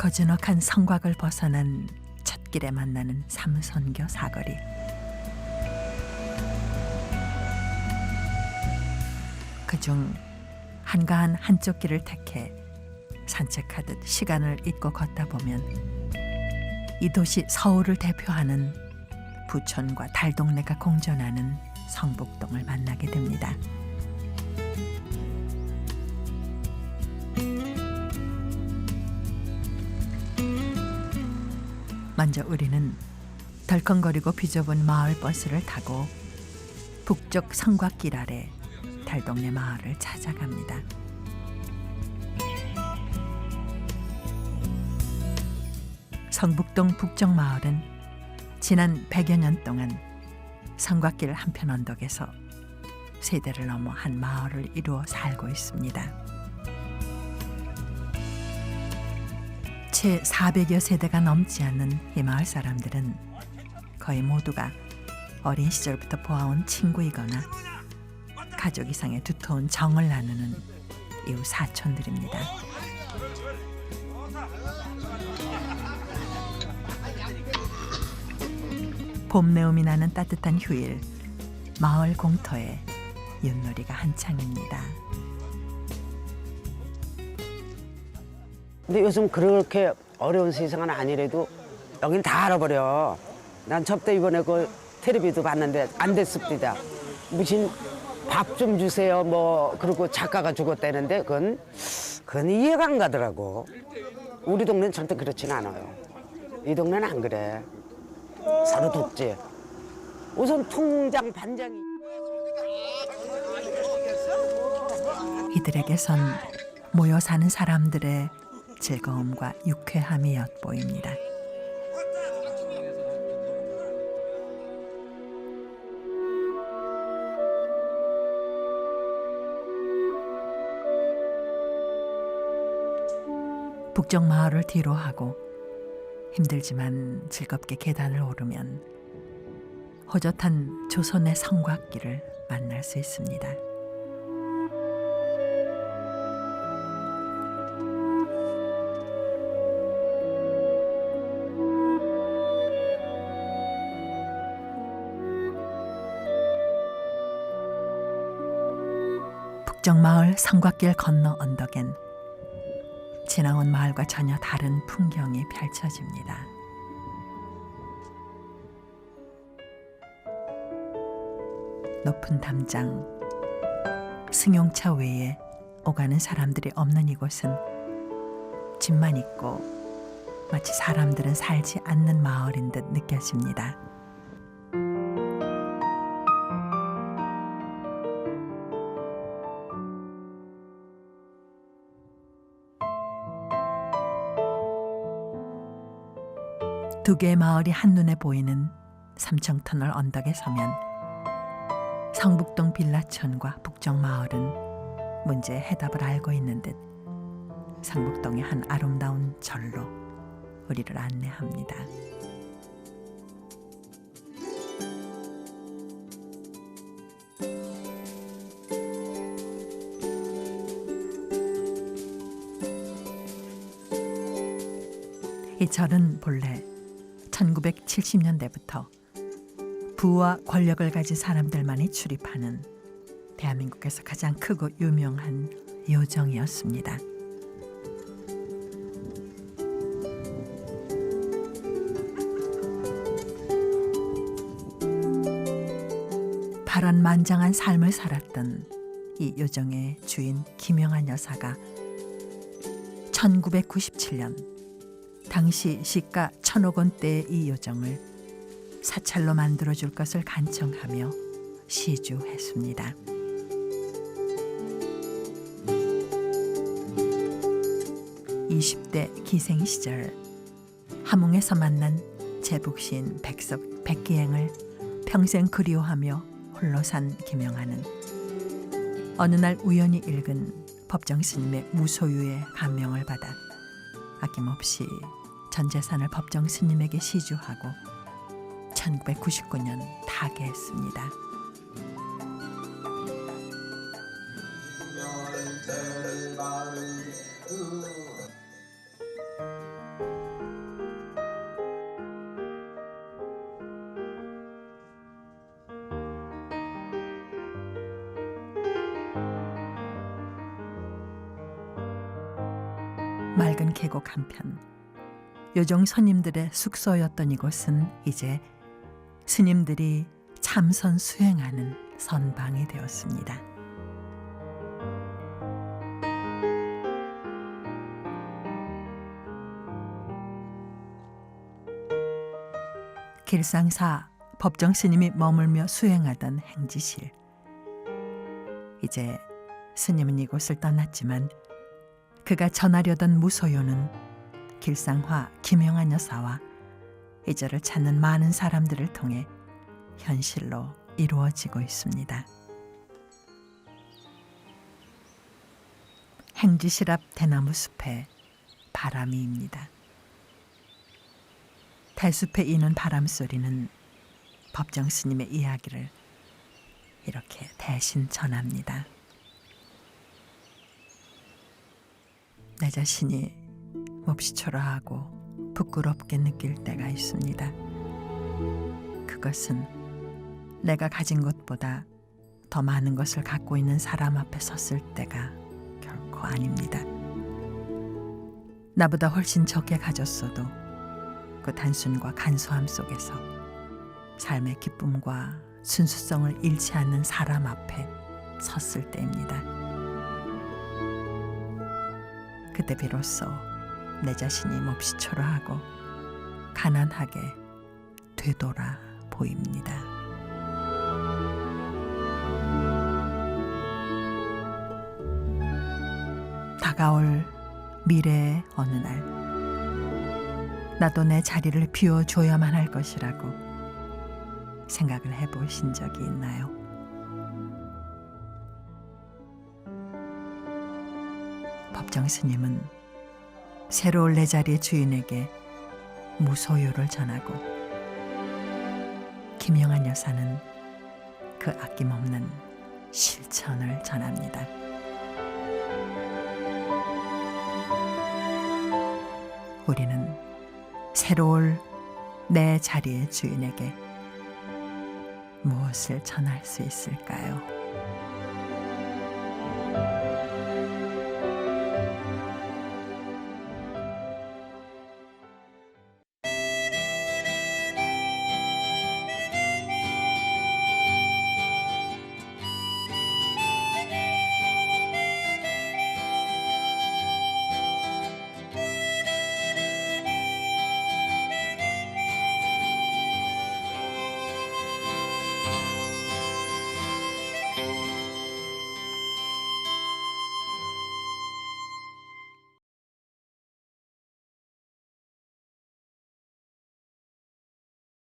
거즈넉한 성곽을 벗어난 첫길에 만나는 삼선교 사거리. 그중 한가한 한쪽 길을 택해 산책하듯 시간을 잊고 걷다 보면 이 도시 서울을 대표하는 부천과 달동네가 공존하는 성북동을 만나게 됩니다. 먼저 우리는 덜컹거리고 비좁은 마을 버스를 타고 북쪽 성곽길 아래 달동네 마을을 찾아갑니다. 성북동 북쪽 마을은 지난 100여 년 동안 성곽길 한편 언덕에서 세대를 넘어 한 마을을 이루어 살고 있습니다. 채 400여 세대가 넘지 않는 이 마을 사람들은 거의 모두가 어린 시절부터 보아온 친구이거나 가족 이상의 두터운 정을 나누는 이웃 사촌들입니다. 봄내음이 나는 따뜻한 휴일 마을 공터에 윷놀이가 한창입니다. 근데 요즘 그렇게 어려운 세상은 아니래도 여긴 다 알아버려. 난 접대 이번에 그 텔레비도 봤는데 안 됐습니다. 무슨 밥 좀 주세요 뭐 그리고 작가가 죽었다는데 그건 그건 이해가 안 가더라고. 우리 동네는 절대 그렇진 않아요. 이 동네는 안 그래. 서로 돕지. 우선 통장 반장이 이들에게선 모여 사는 사람들의 즐거움과 유쾌함이 엿보입니다. 북쪽 마을을 뒤로 하고 힘들지만 즐겁게 계단을 오르면 호젓한 조선의 성곽길을 만날 수 있습니다. 북정마을 성곽길 건너 언덕엔 지나온 마을과 전혀 다른 풍경이 펼쳐집니다. 높은 담장, 승용차 외에 오가는 사람들이 없는 이곳은 집만 있고 마치 사람들은 살지 않는 마을인 듯 느껴집니다. 두 개의 마을이 한눈에 보이는 삼청터널 언덕에 서면 성북동 빌라촌과 북정 마을은 문제의 해답을 알고 있는 듯 성북동의 한 아름다운 절로 우리를 안내합니다. 이 절은 본래 1970년대부터 부와 권력을 가진 사람들만이 출입하는 대한민국에서 가장 크고 유명한 요정이었습니다. 파란만장한 삶을 살았던 이 요정의 주인 김영한 여사가 1997년 당시 시가 천억 원대의 이 요정을 사찰로 만들어 줄 것을 간청하며 시주했습니다. (20대) 기생 시절 함흥에서 만난 제북시인 백석 백기행을 평생 그리워하며 홀로 산 김영하는 어느 날 우연히 읽은 법정 스님의 무소유의 감명을 받아 아낌없이 전 재산을 법정 스님에게 시주하고 1999년 타계했습니다. 맑은 계곡 한편 요정 스님들의 숙소였던 이곳은 이제 스님들이 참선 수행하는 선방이 되었습니다. 길상사 법정 스님이 머물며 수행하던 행지실. 이제 스님은 이곳을 떠났지만 그가 전하려던 무소요는 길상화 김영한 여사와 이 절을 찾는 많은 사람들을 통해 현실로 이루어지고 있습니다. 행지실 앞 대나무 숲에 바람이입니다. 달숲에 이는 바람 소리는 법정 스님의 이야기를 이렇게 대신 전합니다. 내 자신이 몹시 초라하고 부끄럽게 느낄 때가 있습니다. 그것은 내가 가진 것보다 더 많은 것을 갖고 있는 사람 앞에 섰을 때가 결코 아닙니다. 나보다 훨씬 적게 가졌어도 그 단순과 간소함 속에서 삶의 기쁨과 순수성을 잃지 않는 사람 앞에 섰을 때입니다. 그때 비로소 내 자신이 몹시 초라하고 가난하게 되돌아 보입니다. 다가올 미래의 어느 날 나도 내 자리를 비워줘야만 할 것이라고 생각을 해보신 적이 있나요? 법정 스님은 새로운 내 자리의 주인에게 무소유를 전하고 김영한 여사는 그 아낌없는 실천을 전합니다. 우리는 새로울 내 자리의 주인에게 무엇을 전할 수 있을까요?